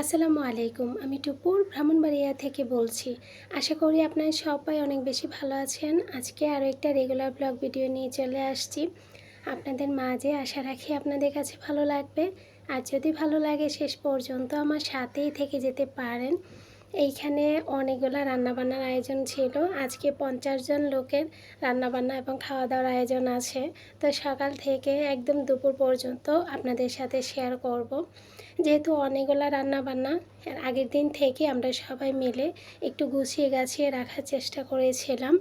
আসসালামু আলাইকুম, আমি টুপুর ব্রাহ্মণবাড়িয়া থেকে বলছি। আশা করি আপনারা সবাই অনেক বেশি ভালো আছেন। আজকে আরও একটা রেগুলার ব্লগ ভিডিও নিয়ে চলে আসছি। আপনাদের মাঝে আশা রাখি আপনাদের কাছে ভালো লাগবে। আর যদি ভালো লাগে শেষ পর্যন্ত আমার সাথেই থেকে যেতে পারেন। এইখানে অনেকগুলো রান্নাবান্নার আয়োজন ছিল। আজকে পঞ্চাশ জন লোকের রান্নাবান্না এবং খাওয়া দাওয়ার আয়োজন আছে। তো সকাল থেকে একদম দুপুর পর্যন্ত আপনাদের সাথে শেয়ার করব। যেহেতু অনেকগুলো রান্না বান্না আগের দিন থেকে আমরা সবাই মিলে একটু গুছিয়ে গাছিয়ে রাখার চেষ্টা করেছিলাম।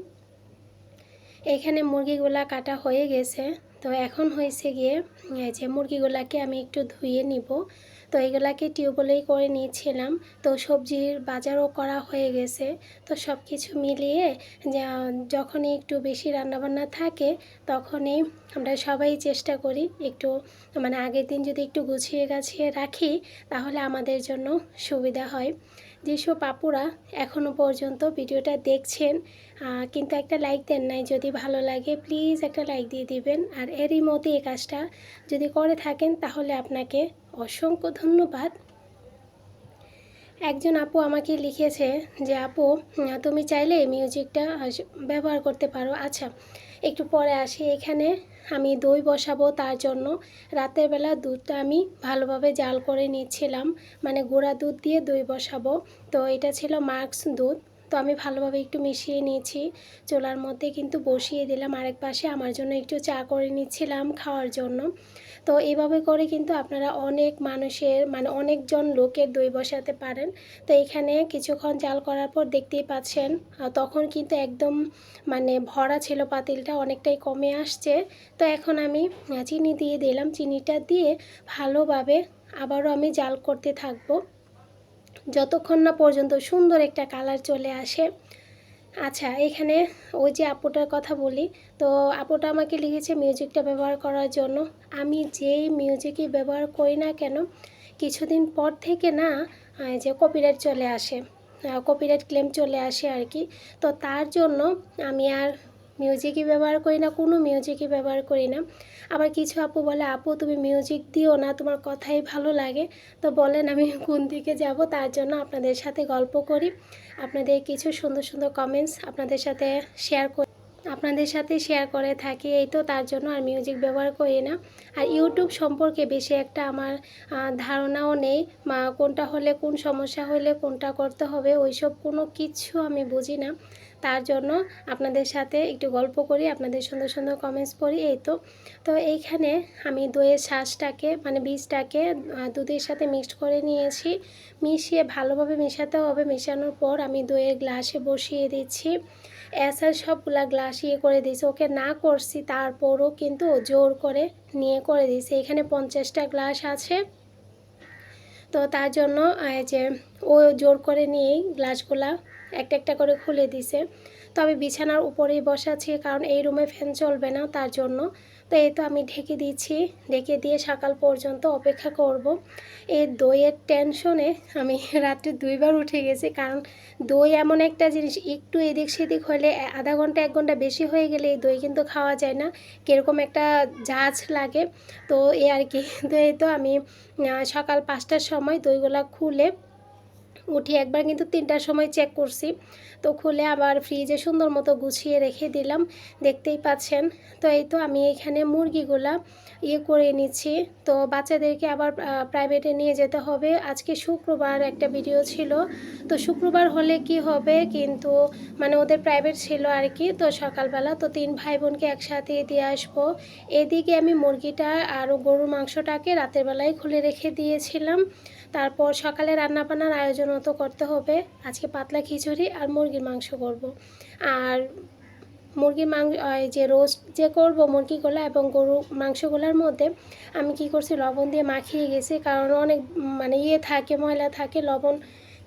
এখানে মুরগিগুলা কাটা হয়ে গেছে। তো এখন হয়েছে গিয়ে যে মুরগিগুলাকে আমি একটু ধুয়ে নিব। তো এগুলাকে টিউবওয়েলেই করে নিয়েছিলাম। তো সবজির বাজারও করা হয়ে গেছে। তো সব কিছু মিলিয়ে যখনই একটু বেশি রান্নাবান্না থাকে, তখনই আমরা সবাই চেষ্টা করি একটু মানে আগের দিন যদি একটু গুছিয়ে গাছিয়ে রাখি, তাহলে আমাদের জন্য সুবিধা হয়। যেসব আপুরা এখনও পর্যন্ত ভিডিওটা দেখছেন কিন্তু একটা লাইক দেন নাই। যদি ভালো লাগে, প্লিজ একটা লাইক দিয়ে দিবেন। আর এরই মধ্যে এই কাজটা যদি করে থাকেন, তাহলে আপনাকে অসংখ্য ধন্যবাদ। একজন আপু আমাকে লিখেছে যে, আপু, তুমি চাইলে মিউজিকটা ব্যবহার করতে পারো। আচ্ছা একটু পরে আসি। এখানে আমি দই বসাবো তার জন্য। রাতের বেলা দুধটা আমি ভালোভাবে জাল করে নিচ্ছিলাম। মানে গুঁড়া দুধ দিয়ে দই বসাবো। তো এটা ছিল মার্কস দুধ। তো আমি ভালোভাবে একটু মিশিয়ে নিয়েছি। চোলার মধ্যে কিন্তু বসিয়ে দিলাম আরেক পাশে। আমার জন্য একটু চা করে নিচ্ছিলাম খাওয়ার জন্য। তো এইভাবে করে কিন্তু আপনারা অনেক মানুষের মানে অনেকজন লোকের দই বসাতে পারেন। তো এখানে কিছুক্ষণ জাল করার পর দেখতেই পাচ্ছেন তখন কিন্তু একদম মানে ভরা ছিল পাতিলটা, অনেকটাই কমে আসছে। তো এখন আমি চিনি দিয়ে দিলাম। চিনিটা দিয়ে ভালোভাবে আবারও আমি জাল করতে থাকব। যতক্ষণ না পর্যন্ত সুন্দর একটা কালার চলে আসে। আচ্ছা এখানে ওই যে আপুটার কথা বলি, তো আপুটা আমাকে লিখেছে মিউজিকটা ব্যবহার করার জন্য। আমি যেই মিউজিকই ব্যবহার করি না কেন, কিছুদিন পর থেকে না যে কপিরাইট চলে আসে কপিরাইট ক্লেম চলে আসে আর কি। তো তার জন্য আমি আর মিউজিকই ব্যবহার করি না, কোনো মিউজিকই ব্যবহার করি না। আবার কিছু আপু বলে, আপু, তুমি মিউজিক দিও না, তোমার কথাই ভালো লাগে। তো বলেন আমি কোন দিকে যাব, তার জন্য আপনাদের সাথে গল্প করি। আপনাদের কিছু সুন্দর সুন্দর কমেন্টস আপনাদের সাথে শেয়ার করি। আপনাদের সাথে শেয়ার করে থাকি, এই তো, তার জন্য আর মিউজিক ব্যবহার করি না। আর ইউটিউব সম্পর্কে বেশি একটা আমার ধারণাও নেই কোনটা হলে কোন সমস্যা হলে কোনটা করতে হবে, ওইসব কোনো কিছু আমি বুঝি না। তার জন্য আপনাদের সাথে একটু গল্প করি, আপনাদের সুন্দর সুন্দর কমেন্টস পড়ি, এই তো। তো এইখানে আমি দইয়ের শ্বাসটাকে মানে বীজটাকে দুধের সাথে মিক্সড করে নিয়েছি। মিশিয়ে ভালোভাবে মেশাতে হবে। মেশানোর পর আমি দইয়ের গ্লাসে বসিয়ে দিচ্ছি। এসার সবগুলা গ্লাস ইয়ে করে দিয়েছি। ওকে না করছি, তারপরও কিন্তু জোর করে নিয়ে করে দিয়েছি। এখানে পঞ্চাশটা গ্লাস আছে। তো তার জন্য যে ও জোর করে নিয়েই গ্লাসগুলা একটা একটা করে খুলে দিছে। তো আমি বিছানার উপরেই বসাচ্ছি কারণ এই রুমে ফ্যান চলবে না তার জন্য। তো এই তো আমি ঢেকে দিচ্ছি। ঢেকে দিয়ে সকাল পর্যন্ত অপেক্ষা করব। এই দইয়ের টেনশনে আমি রাত্রে দুইবার উঠে গেছি, কারণ দই এমন একটা জিনিস, একটু এদিক সেদিক হলে আধা ঘণ্টা, এক ঘণ্টা বেশি হয়ে গেলে এই দই কিন্তু খাওয়া যায় না। কীরকম একটা জাজ লাগে। তো এই আর কি। তো এই তো আমি সকাল পাঁচটার সময় দইগুলা খুলে উঠি একবার কিন্তু তিনটার সময় চেক করছি। তো খুলে আবার ফ্রিজে সুন্দর মতো গুছিয়ে রেখে দিলাম। দেখতেই পাচ্ছেন। তো এই তো আমি এখানে মুরগিগুলা ইয়ে করে নিচ্ছি। তো বাচ্চাদেরকে আবার প্রাইভেটে নিয়ে যেতে হবে। আজকে শুক্রবার একটা ভিডিও ছিল। তো শুক্রবার হলে কি হবে? কিন্তু মানে ওদের প্রাইভেট ছিল আর কি। তো সকালবেলা তো তিন ভাই বোনকে একসাথে দিয়ে আসব। এদিকে আমি মুরগিটা আর গরুর মাংসটাকে রাতের বেলায় খুলে রেখে দিয়েছিলাম। তারপর সকালে রান্নাবান্নার আয়োজনও তো করতে হবে। আজকে পাতলা খিচুড়ি আর মুরগির মাংস করব। আর মুরগির মাংস যে রোস্ট যে করব মুরগিগুলো এবং গরু মাংসগুলোর মধ্যে আমি কি করছি, লবণ দিয়ে মাখিয়ে গেছি। কারণ অনেক মানে ইয়ে থাকে, ময়লা থাকে, লবণ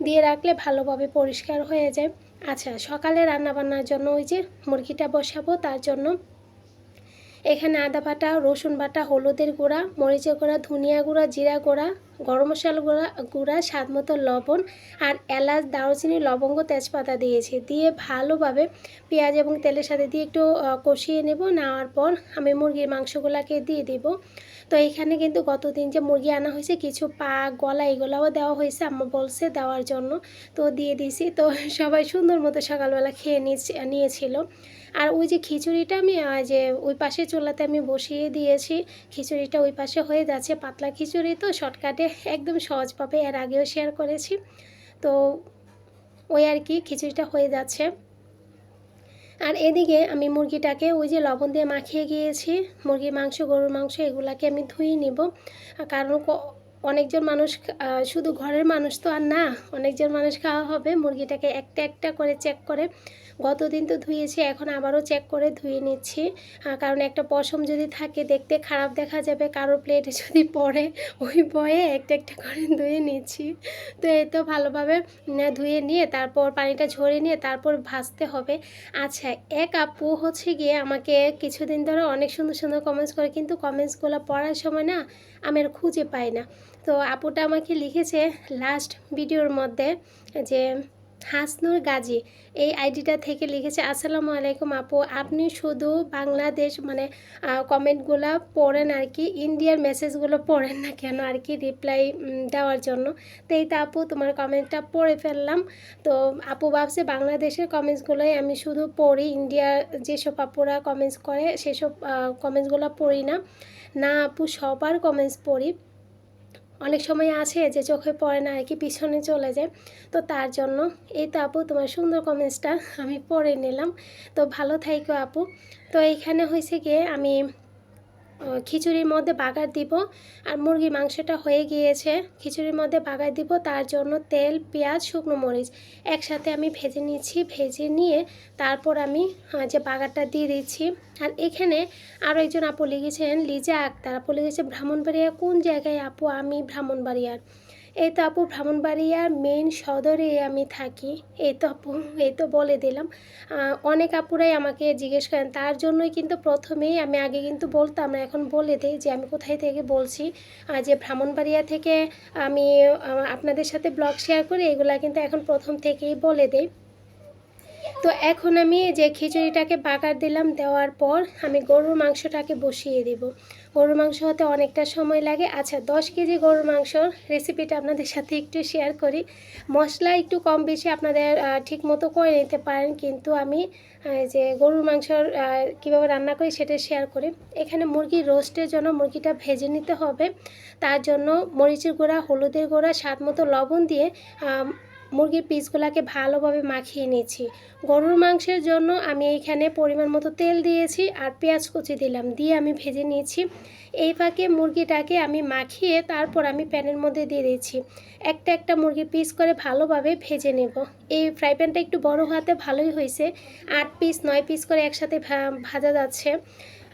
দিয়ে রাখলে ভালোভাবে পরিষ্কার হয়ে যায়। আচ্ছা সকালে রান্নাবান্নার জন্য ওই যে মুরগিটা বসাবো, তার জন্য এখানে আদা বাটা, রসুন বাটা, হলুদের গুঁড়া, মরিচের গুঁড়া, ধনিয়া গুঁড়া, জিরা গুঁড়া, গরম মশলা গুঁড়া গুঁড়া স্বাদ মতো লবণ আর এলাচ, দারুচিনি, লবঙ্গ, তেজপাতা দিয়েছি। দিয়ে ভালোভাবে পেঁয়াজ এবং তেলের সাথে দিয়ে একটু কষিয়ে নেব। নেওয়ার পর আমি মুরগির মাংসগুলোকে দিয়ে দিব। তো এখানে কিন্তু গতদিন যে মুরগি আনা হয়েছে, কিছু পা, গলা এগুলোও দেওয়া হয়েছে আম্মা বলছে দেওয়ার জন্য। তো দিয়ে দিয়েছি। তো সবাই সুন্দর মতো সকালবেলা খেয়ে নিয়েছি নিয়েছিল। আর ওই যে খিচুড়িটা আমি যে ওই পাশে চুলাতে আমি বসিয়ে দিয়েছি, খিচুড়িটা ওই পাশে হয়ে যাচ্ছে পাতলা খিচুড়ি তো, শর্টকাটে একদম সহজভাবে এর আগেও শেয়ার করেছি। তো ওই আর কি, খিচুড়িটা হয়ে যাচ্ছে। আর এদিকে আমি মুরগিটাকে ওই যে লবণ দিয়ে মাখিয়ে গিয়েছি। মুরগির মাংস, গরুর মাংস এগুলাকে আমি ধুয়ে নিব। কারণ অনেকজন মানুষ শুধু ঘরের মানুষ তো আর না, অনেকজন মানুষ খাওয়া হবে। মুরগিটাকে একটা একটা করে চেক করে গতদিন তো ধুয়েছি, এখন আবারও চেক করে ধুয়ে নিচ্ছি। কারণ একটা পশম যদি থাকে, দেখতে খারাপ দেখা যাবে, কারও প্লেটে যদি পড়ে, ওই ভয়ে একটা একটা করে ধুয়ে নিচ্ছি। তো এই তো ভালোভাবে ধুয়ে নিয়ে, তারপর পানিটা ঝরিয়ে নিয়ে, তারপর ভাজতে হবে। আচ্ছা এক আপু হচ্ছে গিয়ে আমাকে কিছুদিন ধরে অনেক সুন্দর সুন্দর কমেন্টস করে, কিন্তু কমেন্টসগুলো পড়ার সময় না আমি আর খুঁজে পাই না। তো আপুটা আমাকে লিখেছে লাস্ট ভিডিওর মধ্যে যে হাসনুর গাজী, এই আইডিটা থেকে লিখেছে, আসসালামু আলাইকুম আপু, আপনি শুধু বাংলাদেশ মানে কমেন্টগুলো পড়েন আর কি, ইন্ডিয়ার মেসেজগুলো পড়েন না কেন আর কি, রিপ্লাই দেওয়ার জন্য? তো এই তো আপু, তোমার কমেন্টটা পড়ে ফেললাম। তো আপু ভাবছে, বাংলাদেশের কমেন্টসগুলোই আমি শুধু পড়ি ইন্ডিয়ার যেসব আপুরা কমেন্টস করে, সেসব কমেন্টসগুলো পড়ি না। না আপু, সবার কমেন্টস পড়ি। অনেক সময় আছে যে চোখে পড়ে না আর কি পিছনে চলে যায়। তো তার জন্য এই তো আপু, তোমার সুন্দর কমেন্টসটা আমি পড়ে নিলাম। তো ভালো থাইকো আপু। তো এইখানে হয়েছে গিয়ে আমি খিচুড়ির মধ্যে বাগার দিব। আর মুরগির মাংসটা হয়ে গিয়েছে। খিচুড়ির মধ্যে বাগার দিব, তার জন্য তেল, পেঁয়াজ, শুকনো মরিচ একসাথে আমি ভেজে নিচ্ছি। ভেজে নিয়ে তারপর আমি যে বাগারটা দিয়ে দিচ্ছি। আর এখানে আরও একজন আপু লিখেছেন, লিজা আক্তার। আপু লিখেছে, ব্রাহ্মণবাড়িয়া কোন জায়গায় আপু? আমি, ব্রাহ্মণবাড়িয়ার। এই তো আপু ব্রাহ্মণবাড়িয়ার মেন সদরে আমি থাকি। এই তো আপু এই তো বলে দিলাম। অনেক আপুরাই আমাকে জিজ্ঞেস করেন। তার জন্যই কিন্তু প্রথমেই আমি আগে কিন্তু বলতাম না এখন বলে দিই যে আমি কোথায় থেকে বলছি। যে ব্রাহ্মণবাড়িয়া থেকে আমি আপনাদের সাথে ব্লগ শেয়ার করি, এগুলা কিন্তু এখন প্রথম থেকেই বলে দিই। তো এখন আমি যে খিচুড়িটাকে বাগার দিলাম, দেওয়ার পর আমি গরুর মাংসটাকে বসিয়ে দিব। গরুর মাংস হতে অনেকটা সময় লাগে। আচ্ছা দশ কেজি গরুর মাংসর রেসিপিটা আপনাদের সাথে একটু শেয়ার করি। মশলা একটু কম বেশি আপনাদের ঠিক মতো করে নিতে পারেন, কিন্তু আমি যে গরুর মাংসর কীভাবে রান্না করি সেটা শেয়ার করি। এখানে মুরগির রোস্টের জন্য মুরগিটা ভেজে নিতে হবে। তার জন্য মরিচের গুঁড়া, হলুদের গুঁড়া স্বাদ মতো লবণ দিয়ে মুরগির পিসগুলোকে ভালোভাবে মাখিয়ে নিয়েছি। গরুর মাংসের জন্য আমি এইখানে পরিমাণ মতো তেল দিয়েছি আর পেঁয়াজ কুচি দিলাম, দিয়ে আমি ভেজে নিয়েছি। এই ফাঁকে মুরগিটাকে আমি মাখিয়ে তারপর আমি প্যানের মধ্যে দিয়ে দিয়েছি। একটা একটা মুরগির পিস করে ভালোভাবে ভেজে নেব। এই ফ্রাই প্যানটা একটু বড় হাতে ভালোই হয়েছে। আট পিস, নয় পিস করে একসাথে ভাজা যাচ্ছে।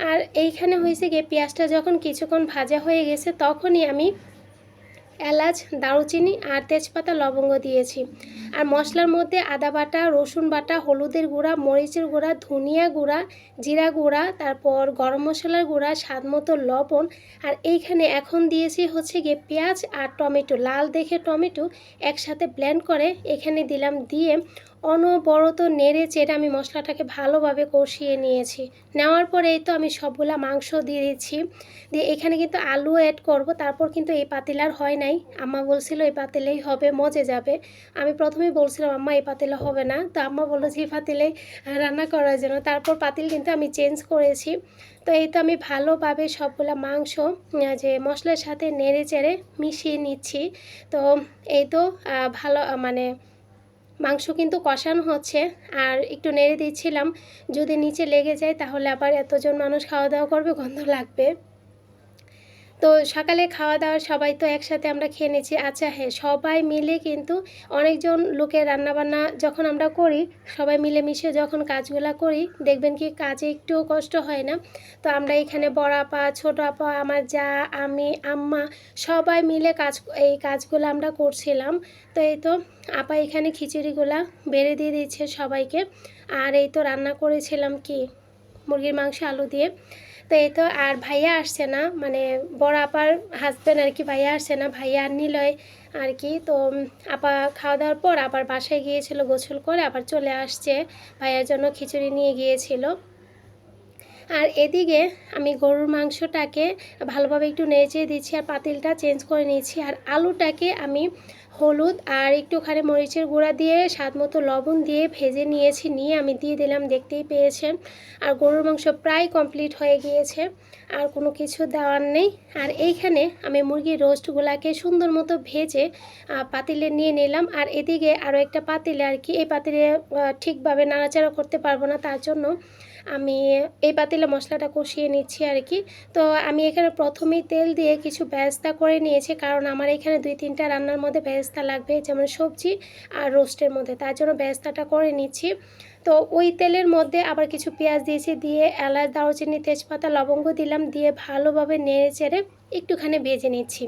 আর এইখানে হয়েছে গিয়ে পেঁয়াজটা যখন কিছুক্ষণ ভাজা হয়ে গেছে, তখনই আমি এলাচ, দারুচিনি আর তেজপাতা লবঙ্গ দিয়েছি। আর মশলার মধ্যে আদা বাটা, রসুন বাটা, হলুদের গুঁড়া, মরিচের গুঁড়া, ধনিয়া গুঁড়া, জিরা গুঁড়া, তারপর গরম মশলার গুঁড়া স্বাদ মতো লবণ। আর এইখানে এখন দিয়েছি হচ্ছে গিয়ে পেঁয়াজ আর টমেটো। লাল দেখে টমেটো একসাথে ব্লেন্ড করে এখানে দিলাম দিয়ে অনবরত নেড়ে চেড়ে আমি মশলাটাকে ভালোভাবে কষিয়ে নিয়েছি। নেওয়ার পরে এই তো আমি সবগুলা মাংস দিয়ে দিচ্ছি। দিয়ে এখানে কিন্তু আলু অ্যাড করব, তারপর কিন্তু এই পাতিলার হয় নাই। আম্মা বলছিল এই পাতিলেই হবে, মজে যাবে। আমি প্রথমেই বলছিলাম, আম্মা, এই পাতিলে হবে না। তো আম্মা বলল যে পাতিলে রান্না করার জন্য তারপর পাতিল কিন্তু আমি চেঞ্জ করেছি। তো এই তো আমি ভালোভাবে সবগুলা মাংস যে মশলার সাথে নেড়ে চেড়ে মিশিয়ে নিচ্ছি। তো এই তো ভালো মানে মাংস কিন্তু কষানো হচ্ছে, আর একটু নেড়ে দিচ্ছিলাম। যদি নিচে লেগে যায় তাহলে আবার এতজন মানুষ খাওয়া দাওয়া করবে, গন্ধ লাগবে। তো সকালে খাওয়া দাওয়া সবাই তো একসাথে আমরা খেয়ে নিয়েছি। আচ্ছা হ্যাঁ সবাই মিলে কিন্তু অনেকজন লোকের রান্নাবান্না যখন আমরা করি, সবাই মিলেমিশে যখন কাজগুলো করি, দেখবেন কি কাজে একটুও কষ্ট হয় না। তো আমরা এখানে বড় আপা, ছোট আপা, আমার যা, আমি, আম্মা সবাই মিলে কাজ, এই কাজগুলো আমরা করছিলাম। তো এই তো আপা এখানে খিচুড়িগুলা বেড়ে দিয়ে দিচ্ছে সবাইকে। আর এই তো রান্না করেছিলাম কি? মুরগির মাংস, আলু দিয়ে। তো এই তো আর ভাইয়া আসছে না মানে বড় আপার হাজব্যান্ড আর কি ভাইয়া আসছে না, ভাইয়া আর নিলয় আর কি। তো আপা খাওয়া দাওয়ার পর আবার বাসায় গিয়েছিল গোসল করে আবার চলে আসছে, ভাইয়ার জন্য খিচুড়ি নিয়ে গিয়েছিল। আর এদিকে আমি গরুর মাংসটাকে ভালোভাবে একটু নেড়ে দিচ্ছি আর পাতিলটা চেঞ্জ করে নিয়েছি আর আলুটাকে আমি হলুদ আর একটুখানি মরিচের গুঁড়া দিয়ে স্বাদ মতো লবণ দিয়ে ভেজে নিয়েছি, নিয়ে আমি দিয়ে দিলাম, দেখতেই পেয়েছেন। আর গরুর মাংস প্রায় কমপ্লিট হয়ে গিয়েছে, আর কোনো কিছু দেওয়ার নেই। আর এইখানে আমি মুরগির রোস্টগুলাকে সুন্দর মতো ভেজে পাতিলে নিয়ে নিলাম। আর এদিকে আরও একটা পাতিলে আর কি, এই পাতিলে ঠিকভাবে নাড়াচাড়া করতে পারব না, তার জন্য আমি এই পাতিলে মশলাটা কষিয়ে নিচ্ছি আর কি। তো আমি এখানে প্রথমেই তেল দিয়ে কিছু ব্যবস্থা করে নিয়েছি, কারণ আমার এখানে দুই তিনটা রান্নার মধ্যে ব্যবস্থা লাগবে, যেমন সবজি আর রোস্টের মধ্যে। তার জন্য ব্যবস্থাটা করে নিচ্ছি। তো ওই তেলের মধ্যে আবার কিছু পেঁয়াজ দিয়েছি, দিয়ে এলাচ, দারুচিনি, তেজপাতা, লবঙ্গ দিলাম, দিয়ে ভালোভাবে নেড়ে চেড়ে একটুখানি ভেজে নিচ্ছি।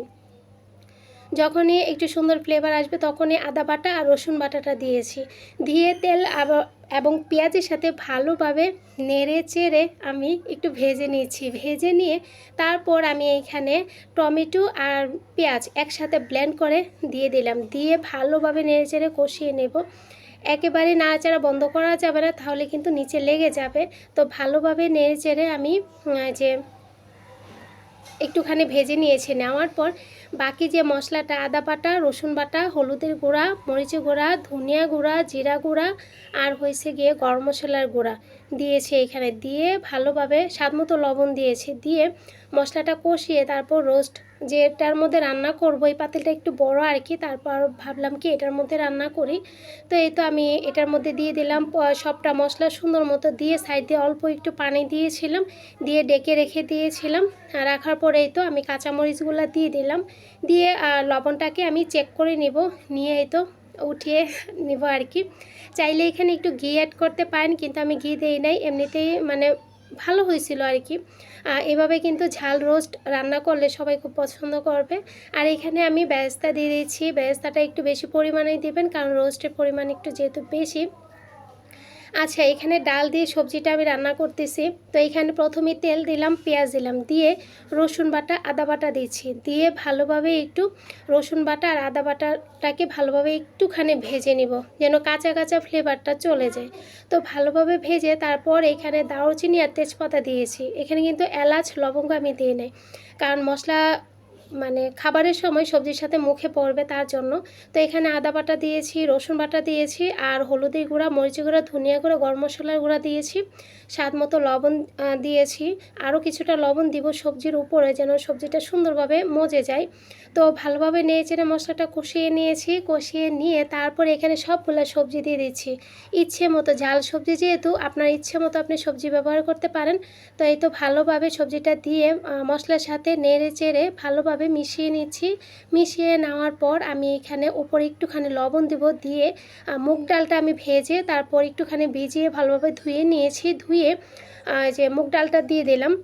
যখনই একটু সুন্দর ফ্লেভার আসবে, তখনই আদা বাটা আর রসুন বাটাটা দিয়েছি। দিয়ে তেল আবার এবং পেঁয়াজের সাথে ভালোভাবে নেড়ে চেড়ে আমি একটু ভেজে নিয়েছি। ভেজে নিয়ে তারপর আমি এইখানে টমেটো আর পেঁয়াজ একসাথে ব্লেন্ড করে দিয়ে দিলাম। দিয়ে ভালোভাবে নেড়ে চেড়ে কষিয়ে নেব। একেবারে নাড়াচাড়া বন্ধ করা যাবে না, তাহলে কিন্তু নিচে লেগে যাবে। তো ভালোভাবে নেড়ে চেড়ে আমি যে একটুখানি ভেজে নিয়েছি, নেওয়ার পর বাকি যে মশলাটা, আদা বাটা, রসুন বাটা, হলুদের গুঁড়া, মরিচের গুঁড়া, ধনিয়া গুঁড়া, জিরা গুঁড়া, আর হয়েছে গিয়ে গরম মশলার গুঁড়া। দিয়েছি এখানে। দিয়ে ভালোভাবে স্বাদ মতো লবণ দিয়েছি। দিয়ে মশলাটা কষিয়ে তারপর রোস্ট যে এটার মধ্যে রান্না করব, এই পাতিলটা একটু বড় আর কি, তারপর ভাবলাম কি এটার মধ্যে রান্না করি। তো এই তো আমি এটার মধ্যে দিয়ে দিলাম সবটা মশলা সুন্দর মতো দিয়ে সাইড দিয়ে অল্প একটু পানি দিয়েছিলাম, দিয়ে ডেকে রেখে দিয়েছিলাম। রাখার পরে এই তো আমি কাঁচামরিচগুলো দিয়ে দিলাম। দিয়ে লবণটাকে আমি চেক করে নিব, নিয়ে এই তো উঠিয়ে নিব আর কি। চাইলে এখানে একটু ঘি অ্যাড করতে পারেন, কিন্তু আমি ঘি দেই নাই। এমনিতেই মানে ভালো হয়েছিল আর কি। এভাবে কিন্তু ঝাল রোস্ট রান্না করলে সবাই খুব পছন্দ করবে। আর এখানে আমি ব্যস্তা দিয়ে দিয়েছি। ব্যস্তাটা একটু বেশি পরিমাণেই দেবেন, কারণ রোস্টের পরিমাণ একটু যেহেতু বেশি আচ্ছা এখানে ডাল দিয়ে সবজিটা আমি রান্না করতেছি। তো এখানে প্রথমে তেল দিলাম, পেঁয়াজ দিলাম, দিয়ে রসুন বাটা, আদা বাটা দিচ্ছি দিয়ে ভালোভাবে একটু রসুন বাটা আর আদা বাটাটাকে ভালোভাবে একটুখানি ভেজে নিব, যেন কাঁচা কাঁচা ফ্লেভারটা চলে যায়। তো ভালোভাবে ভেজে তারপর এখানে দারুচিনি আর তেজপাতা দিয়েছি। এখানে কিন্তু এলাচ, লবঙ্গ আমি দিয়ে নেই। কারণ মশলা মানে খাবারের সময় সবজির সাথে মুখে পড়বে তার জন্য। তো এখানে আদা বাটা দিয়েছি, রসুন বাটা দিয়েছি, আর হলুদের গুঁড়া, মরিচের গুঁড়া, ধনিয়া গুঁড়া, গরম মশলার গুঁড়া দিয়েছি। স্বাদ মতো লবণ দিয়েছি। আরও কিছুটা লবণ দিব সবজির উপরে যেন সবজিটা সুন্দরভাবে মজে যায়। তো ভালোভাবে নিয়ে চেড়ে মশলাটা কষিয়ে নিয়েছি। কষিয়ে নিয়ে তারপর এখানে সবগুলো সবজি দিয়ে দিচ্ছি। ইচ্ছে মতো ঝাল সবজি যেহেতু, আপনার ইচ্ছে মতো আপনি সবজি ব্যবহার করতে পারেন। তো এই তো ভালোভাবে সবজিটা দিয়ে মশলার সাথে নেড়ে চেড়ে ভালোভাবে মিশিয়ে নিচ্ছি। মিশিয়ে নেওয়ার পর আমি এখানে উপরে একটুখানি লবণ দেব দিয়ে মুগ ডালটা আমি ভেজে তারপর একটুখানি ভিজিয়ে ভালোভাবে ধুয়ে নিয়েছি। ধুয়ে যে মুগ ডালটা দিয়ে দিলাম।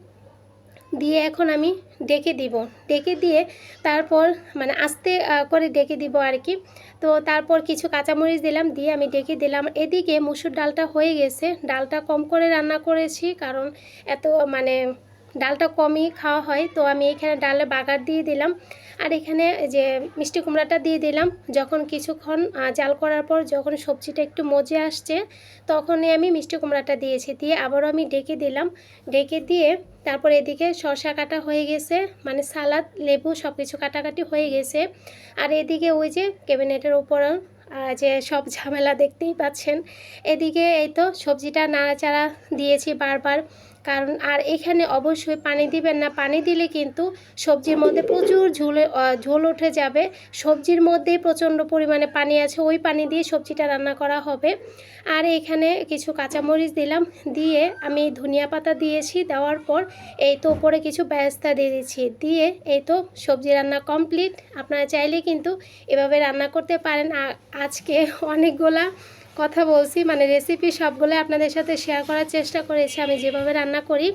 দিয়ে এখন আমি ডেকে দিব। ডেকে দিয়ে তারপর মানে আস্তে করে ডেকে দিব আর কি। তো তারপর কিছু কাঁচামরিচ দিলাম, দিয়ে আমি ডেকে দিলাম। এদিকে মুসুর ডালটা হয়ে গেছে। ডালটা কম করে রান্না করেছি কারণ এত মানে ডালটা কমই খাওয়া হয়, তো আমি এখানে ডালে বাগার দিয়ে দিলাম। আর এখানে যে মিষ্টি কুমড়াটা দিয়ে দিলাম। যখন কিছুক্ষণ জাল করার পর যখন সবজিটা একটু মজে আসছে, তখনই আমি মিষ্টি কুমড়াটা দিয়েছি। দিয়ে আবারও আমি ডেকে দিলাম। ডেকে দিয়ে তারপর এদিকে শসা কাটা হয়ে গেছে মানে সালাদ, লেবু সব কিছু কাটাকাটি হয়ে গেছে। আর এদিকে ওই যে ক্যাবিনেটের উপর যে সব ঝামেলা দেখতেই পাচ্ছেন। এদিকে এই তো সবজিটা নাড়াচাড়া দিয়েছি বারবার। কারণ আর এখানে অবশ্যই পানি দিবেন না। পানি দিলে কিন্তু সবজির মধ্যে প্রচুর ঝোলে ঝোল উঠে যাবে। সবজির মধ্যেই প্রচণ্ড পরিমাণে পানি আছে। ওই পানি দিয়ে সবজিটা রান্না করা হবে। আর এখানে কিছু কাঁচামরিচ দিলাম। দিয়ে আমি ধনিয়া পাতা দিয়েছি। দেওয়ার পর এই তো উপরে কিছু ব্যবস্থা দিয়ে দিচ্ছি। দিয়ে এই তো সবজি রান্না কমপ্লিট আপনারা চাইলে কিন্তু এভাবে রান্না করতে পারেন। আজকে অনেকগুলা কথা বলছি মানে রেসিপি সবগুলো আপনাদের সাথে শেয়ার করার চেষ্টা করেছি, আমি যেভাবে রান্না করি।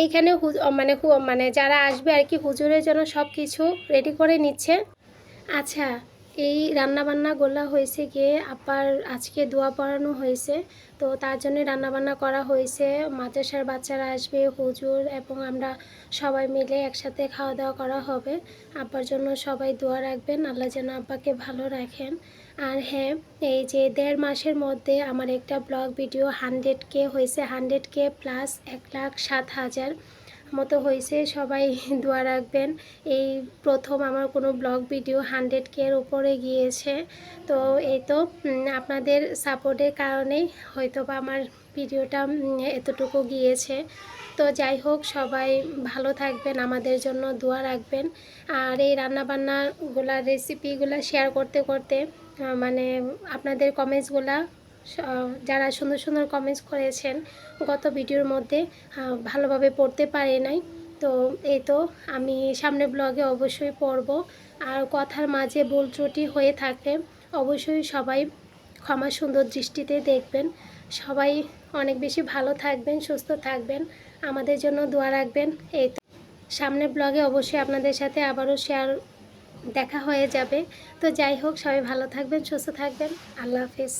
এইখানে মানে মানে যারা আসবে আর কি, হুজুরের জন্য সব কিছু রেডি করে নিচ্ছে। আচ্ছা এই রান্নাবান্নাগুলো হয়েছে গিয়ে আপার আজকে দোয়া পড়ানো হয়েছে, তো তার জন্য রান্নাবান্না করা হয়েছে। মাদ্রাসার বাচ্চারা আসবে, হুজুর এবং আমরা সবাই মিলে একসাথে খাওয়া দাওয়া করা হবে। আব্বার জন্য সবাই দোয়া রাখবেন, আল্লাহ যেন আব্বাকে ভালো রাখেন। আর হ্যাঁ এই যে দেড় মাসের মধ্যে আমার একটা ব্লগ ভিডিও হান্ড্রেড কে হয়েছে, হান্ড্রেড কে প্লাস এক লাখ সাত হাজার মতো হয়েছে, সবাই দোয়া রাখবেন। এই প্রথম আমার কোনো ব্লগ ভিডিও হান্ড্রেড কের উপরে গিয়েছে। তো এই তো আপনাদের সাপোর্টের কারণেই হয়তো বা আমার ভিডিওটা এতটুকু গিয়েছে। তো যাই হোক, সবাই ভালো থাকবেন, আমাদের জন্য দোয়া রাখবেন। আর এই রান্নাবান্নাগুলা রেসিপিগুলো শেয়ার করতে করতে মানে আপনাদের কমেন্টসগুলা যারা সুন্দর সুন্দর কমেন্টস করেছেন, গত ভিডিওর মধ্যে ভালোভাবে পড়তে পারে নাই। তো এই তো আমি সামনের ব্লগে অবশ্যই পড়ব। আর কথার মাঝে ভুল ত্রুটি হয়ে থাকলে অবশ্যই সবাই ক্ষমা সুন্দর দৃষ্টিতে দেখবেন। সবাই অনেক বেশি ভালো থাকবেন, সুস্থ থাকবেন। আমাদের জন্য দোয়া রাখবেন। এই তো। সামনের ব্লগে অবশ্যই আপনাদের সাথে আবারও শেয়ার দেখা হয়ে যাবে। তো যাই হোক সবাই ভালো থাকবেন সুস্থ থাকবেন। আল্লাহ হাফিজ।